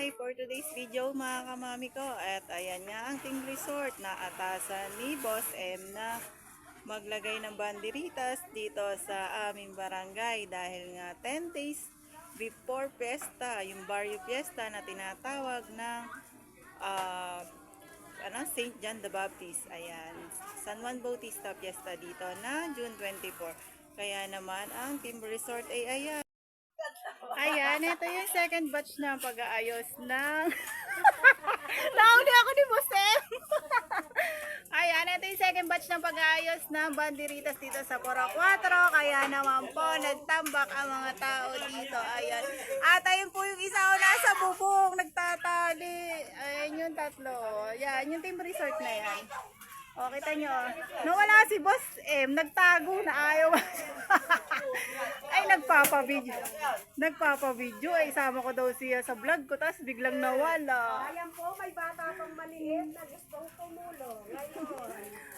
Hi! For today's video mga kamami ko at ayan nga ang Team Resort na atasan ni Boss M na maglagay ng banderitas dito sa aming barangay dahil nga 10 days before Fiesta, yung Barrio Fiesta na tinatawag ng ah, ano, St. John the Baptist. Ayan, San Juan Bautista Fiesta dito na June 24. Kaya naman ang Team Resort ay ayan. Ayan, ito yung second batch na pag-aayos ng... Nauli ako ni Boss M. Ayan, ito yung second batch ng pag-aayos ng banderitas dito sa Poro 4. Kaya naman po, nagtambak ang mga tao dito. Ayan. At ayun po yung isa o nasa bubong, nagtatali. Ayan yung tatlo. Ayan, yung team resort na yan. O, kita nyo. Nawala si Boss M, nagtago na ayaw. Ay, nagpapa-video. Nagpapa-video. Ay, isama ko daw siya sa vlog ko, tapos biglang nawala. Ayan po, may bata pang maliit na gustong tumulong. Ngayon,